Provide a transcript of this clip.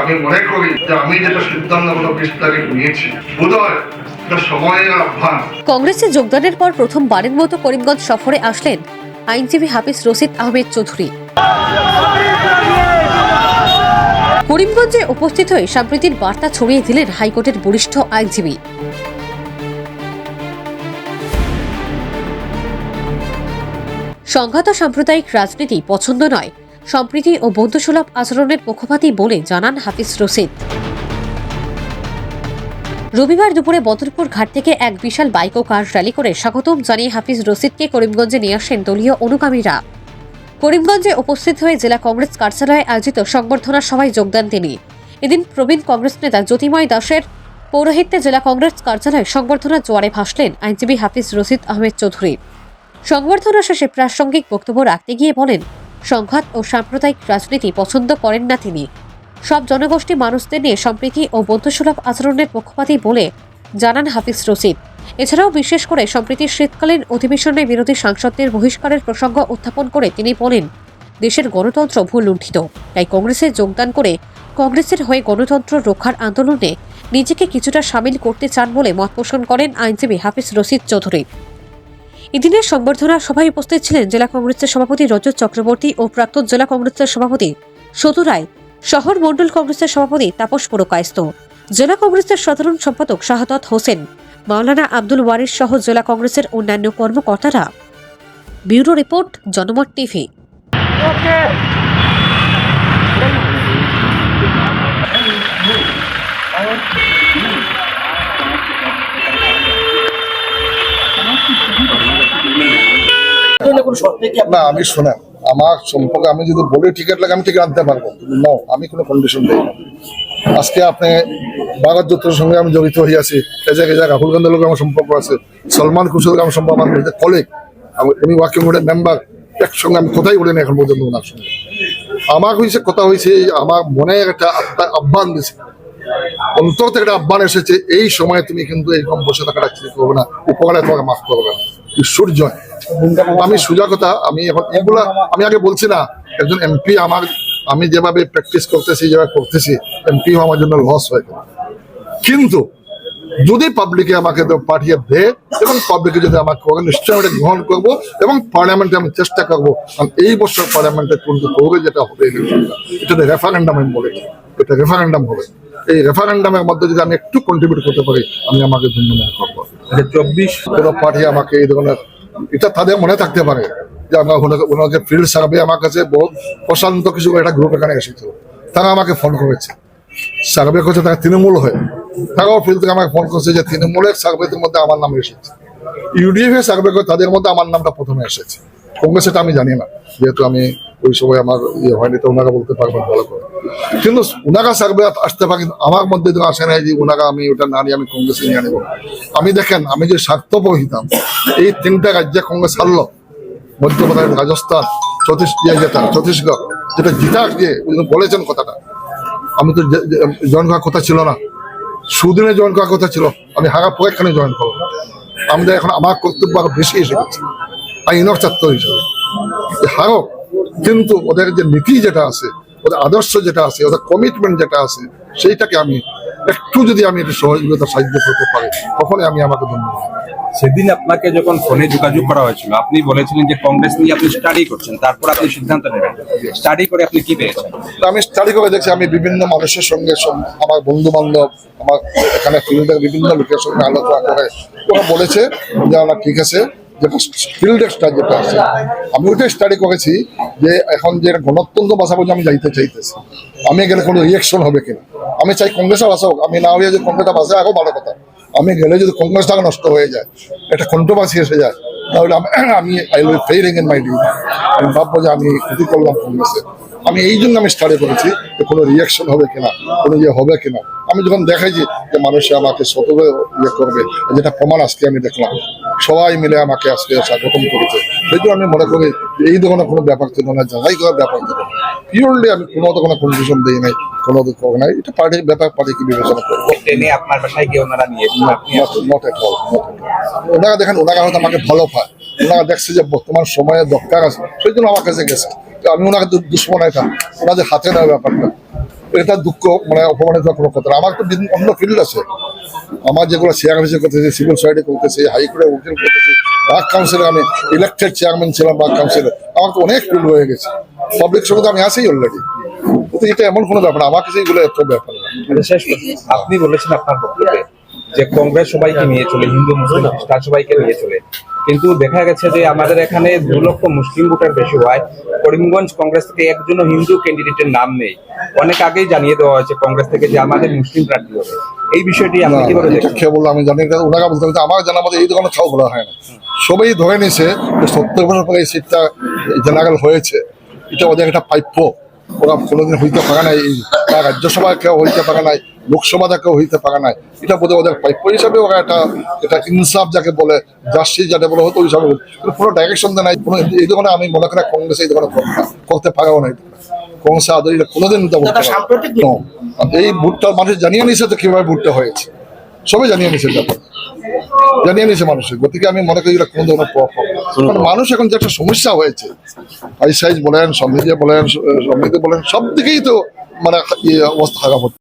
আমি মনে করি যে আমি যেটা সিদ্ধান্তগুলো বিশ তারিখ নিয়েছি বোধ হয় এটা সময়ের আহ্বান। কংগ্রেসে যোগদানের পর প্রথমবারের মতো করিমগঞ্জ সফরে আসলেন আইনজীবী হাফিজ রশিদ আহমেদ চৌধুরী। করিমগঞ্জে উপস্থিত হয়ে সম্প্রীতির বার্তা ছড়িয়ে দিলেন হাইকোর্টের বরিষ্ঠ আইনজীবী। সংঘাত সাম্প্রদায়িক রাজনীতি পছন্দ নয় সম্প্রীতি ও বন্ধুসুলভ আচরণের পক্ষপাতী বলে জানান হাফিজ রশিদ। রবিবার দুপুরে বদরপুর ঘাট থেকে এক বিশাল বাইক ও কার র্যালি করে স্বাগতম জানিয়ে হাফিজ রশিদকে করিমগঞ্জে নিয়ে আসেন দলীয় অনুগামীরা। করিমগঞ্জে উপস্থিত হয়ে জেলা কংগ্রেস কার্যালয়ে আয়োজিত সংবর্ধনা সভায় যোগদান তিনি। এদিন প্রবীণ কংগ্রেস নেতা জ্যোতিময় দাসের পৌরোহিত্যে জেলা কংগ্রেস কার্যালয়ে সংবর্ধনা জোয়ারে ভাসলেন আইনজীবী হাফিজ রশিদ আহমেদ চৌধুরী। সংবর্ধনা শেষে প্রাসঙ্গিক বক্তব্য রাখতে গিয়ে বলেন সংঘাত ও সাম্প্রদায়িক রাজনীতি পছন্দ করেন না তিনি। সব জনগোষ্ঠী মানুষদের নিয়ে সম্প্রীতি ও বন্ধুসুলভ আচরণের পক্ষপাতী বলে জানান হাফিজ রশিদ। এছাড়াও বিশেষ করে সম্প্রীতির শীতকালীন অধিবেশনে বিরোধী সাংসদদের বহিষ্কারের প্রসঙ্গ উত্থাপন করে তিনি বলেন, দেশের গণতন্ত্র ভুল লুণ্ঠিত তাই কংগ্রেসে যোগদান করে কংগ্রেসের হয়ে গণতন্ত্র রক্ষার আন্দোলনে নিজেকে কিছুটা সামিল করতে চান বলে মত পোষণ করেন আইনজীবী হাফিজ রশিদ চৌধুরী। এদিনের সংবর্ধনা সভায় উপস্থিত ছিলেন জেলা কংগ্রেসের সভাপতি রজত চক্রবর্তী ও প্রাক্তন জেলা কংগ্রেসের সভাপতি সতু রায়, শহর মণ্ডল কংগ্রেসের সভাপতি তাপস পুরকায়স্ত জেলা কংগ্রেসের সাধারণ সম্পাদক শাহাদত হোসেন, মাওলানা আব্দুল ওয়ারিস সহ জেলা কংগ্রেসের অন্যান্য কর্মকর্তারা। ব্যুরো রিপোর্ট, জনমত টিভি ধরনের কোনো শর্তে কি না, আমি শোনেন, আমার সম্পর্কে আমি যদি বলি টিকিট লাগে আমি টিকিট আনতে পারব নো আমি কোনো কন্ডিশন দিই না। আজকে আপনি বাগাত যুদ্ধের সঙ্গে আমি জড়িত হয়ে আছি এজা এজা রাহুল গান্ধীর লোকের আমার সম্পর্ক আছে, সলমান খুশির লোকের আমার সম্পর্ক আমার কলিগ উনি ওয়াকিং বোর্ডের মেম্বার একসঙ্গে আমি কোথায় বলিনি এখন পর্যন্ত ওনার সঙ্গে। আমার হয়েছে কথা হয়েছে আমার মনে একটা আত্মা আহ্বান দিয়েছে অন্তর থেকে একটা আহ্বান এসেছে, এই সময় তুমি কিন্তু এরকম বসে থাকাটা ঠিক করবে না, উপকারে তোমাকে মাফ করবে না। ঈশ্বর জয় আমি সোজা কথা, আমি এখন এগুলা, আমি আগে বলছি না, একজন এমপি আমার, আমি যেভাবে প্র্যাকটিস করতেছি, যেভাবে করতেছি এমপিও আমার জন্য লস হয়ে কিন্তু যদি পাবলিকে আমাকে পাঠিয়ে দেয় এবং পাবলিকে যদি আমাকে করে নিশ্চয়ই আমি এটা গ্রহণ করব এবং পার্লামেন্টে আমি চেষ্টা করব। কারণ এই বছর পার্লামেন্টে কিন্তু হবে যেটা হবে এটা রেফারেন্ডাম আমি বলে এটা রেফারেন্ডাম হবে। এই রেফারেন্ডামের মধ্যে যদি আমি একটু কন্ট্রিবিউট করতে পারি আমি আমাকে ধন্য মনে করব চব্বিশ কোনো পার্টি আমাকে এই ধরনের এটা তাদের মনে থাকতে পারে যে আমরা ওনাকে ফিল্ড সার্ভে আমার কাছে বহু প্রশান্ত কিছু একটা গ্রুপ এখানে এসেছিল। তারা আমাকে ফোন করেছে। সার্ভে করছে তারা তৃণমূল হয়ে। তারাও ফিল্ড থেকে আমাকে ফোন করছে যে তৃণমূলের সার্ভের মধ্যে আমার নাম এসেছে। ইউডিএফ এর সার্ভে করে তাদের মধ্যে আমার নামটা প্রথমে এসেছে। কংগ্রেস এটা আমি জানি না, যেহেতু আমি ওই সময় আমার ইয়ে হয়নি, তো ওনারা বলতে পারবেন ভালো করে। কিন্তু ওনারা সার্ভে আসতে পারে আমার মধ্যে তো আসে নাই যে ওনারা আমি, ওটা না আমি কংগ্রেসে নিয়ে আনব আমি দেখেন, আমি যে স্বার্থপর হইতাম এই তিনটা রাজ্যে কংগ্রেস হারলো। মধ্যপ্রদেশ রাজস্থান ছত্তিশ ইয়ে যেটা, ছত্তিশগড়, যেটা জিতা যে বলেছেন কথাটা। আমি তো করার কথা ছিল না। সুদিনে জয়েন করার কথা ছিল, আমি হাগা পরেখানে জয়েন করব? আমাদের এখন আমার কর্তব্য আরও বেশি এসে গেছে। ইনক ছাত্র হিসাবে। হারক কিন্তু ওদের যে নীতি যেটা আছে, ওদের আদর্শ যেটা আছে, ওদের কমিটমেন্ট যেটা আছে, সেইটাকে আমি একটু যদি আমি একটু সহযোগিতা সাহায্য করতে পারি, তখনই আমি আমাকে ধন্যবাদ। সেদিন আপনাকে যখন ফোনে যোগাযোগ করা হয়েছিল, আপনি বলেছিলেন যে কংগ্রেস নিয়ে আপনি স্টাডি করছেন, তারপর আপনি সিদ্ধান্ত নেবেন। স্টাডি করে আপনি কি পেয়েছেন? আমি স্টাডি করে দেখছি, আমি বিভিন্ন মানুষের সঙ্গে আমার বন্ধু বান্ধব আমার এখানে ফিল্ডের বিভিন্ন লোকের সঙ্গে আলোচনা করে, ওরা বলেছে যে আমরা ঠিক আছে, যেটা ফিল্ডের স্টার যেটা আছে। আমি ওইটাই স্টাডি করেছি যে, এখন যে গণতন্ত্র ভাষা বলে আমি যাইতে চাইতেছি। আমি গেলে কোনো রিয়েকশন হবে কিনা? আমি চাই কংগ্রেসের ভাষা হোক, আমি না হয়ে যে কংগ্রেসের ভাষা আরও ভালো কথা। আমি গেলে যদি কংগ্রেসটাকে নষ্ট হয়ে যায়, একটা কন্ট্রোভার্সি এসে যায়, তাহলে আমি- I will failing in my duty আমি ভাববো যে আমি ক্ষতি করলাম কংগ্রেসে। আমি এই জন্য আমি স্টাডি করেছি যে কোনো রিয়াকশন হবে কিনা, কোনো ইয়ে হবে কিনা। আমি যখন দেখাই যে মানুষে আমাকে শতভাবে ইয়ে করবে, যেটা প্রমাণ আজকে আমি দেখলাম। সবাই মিলে আমাকে আজকে স্বাগতম করেছে। সেই জন্য আমি মনে করি এই ধরনের কোনো ব্যাপার ছিল না যাচাই করার ব্যাপার ছিল পিওরলি আমি কোনো তো কোনো কন্ডিশন দিই নাই কোনো করব নাই। এটা পার্টির ব্যাপার পার্টি কি বিবেচনা করব। ট্রেনে আপনার বাসায় গিয়ে ওনারা নিয়ে আপনি নট এট অল ওনারা দেখেন ওনারা হয়তো আমাকে ভালো পায়। ওনারা দেখছে যে বর্তমান সময়ে দরকার আছে সেই জন্য আমার কাছে গেছে। তো আমি ওনাকে দুশ্মন এটা ওনাদের হাতে নেওয়া ব্যাপারটা। এটা দুঃখ মানে অপমানিত কোনো কথা আমার তো অন্য ফিল্ড আছে। আমার যেগুলো চেয়ার হিসেবে করতেছি সিভিল সোসাইটি করতেছি হাইকোর্টে উকিল করতেছি বাগ কাউন্সিলে আমি ইলেকটেড চেয়ারম্যান ছিলাম বাগ কাউন্সিলে আমার তো অনেক ফিল্ড হয়ে গেছে। পাবলিক সঙ্গে তো আমি আছি অলরেডি কিন্তু এটা এমন কোনো ব্যাপার আমার কাছে এগুলো এত ব্যাপার না। আচ্ছা, শেষ আপনি বলেছেন আপনার বক্তব্যে যে কংগ্রেস সবাইকে নিয়ে চলে হিন্দু মুসলিম খ্রিস্টান সবাইকে নিয়ে চলে। কিন্তু দেখা গেছে যে আমাদের এখানে দু লক্ষ মুসলিম ভোটার বেশি হয়। করিমগঞ্জ কংগ্রেস থেকে একজনও হিন্দু ক্যান্ডিডেটের নাম নেই। অনেক আগেই জানিয়ে দেওয়া হয়েছে কংগ্রেস থেকে যে আমাদের মুসলিম প্রার্থী হবে। এই বিষয়টি আপনি কীভাবে আমি জানি ওনাকে বলতে হবে আমার জানা মতো এই দোকানে খাও বলা হয় না। সবাই ধরে নিছে যে সত্তর বছর পরে এই সিটটা জেনারেল হয়েছে। এটা ওদের একটা প্রাপ্য ওরা কোনোদিন হইতে পারে নাই। এই তার রাজ্যসভায় কেউ হইতে পারে নাই লোকসভাতে কেউ হইতে পারে নাই। এটা বোধহয় ওদের প্রাপ্য হিসাবে ওরা একটা এটা ইনসাফ যাকে বলে জার্সি যাকে বলে হতো ওই হিসাবে। কোনো ডাইরেকশন দেয় নাই। কোনো এই দোকানে আমি মনে করি কংগ্রেস এই দোকানে করতে- পারেও না এই দোকানে। কংগ্রেস আদৌ এটা কোনোদিন. এই ভোটটা মানুষ জানিয়ে নিছে তো কীভাবে ভোটটা হয়েছে? সবাই জানিয়ে নিছে এটা জানিয়ে নিছে মানুষের। গতিকে আমি মনে করি এটা কোনো ধরনের প্রভাব কারণ মানুষ এখন যে একটা সমস্যা হয়েছে আই সাইজ বলেন সমৃদ্ধি বলেন সমৃদ্ধি বলেন সব দিকেই তো মানে ইয়ে অবস্থা খারাপ হচ্ছে।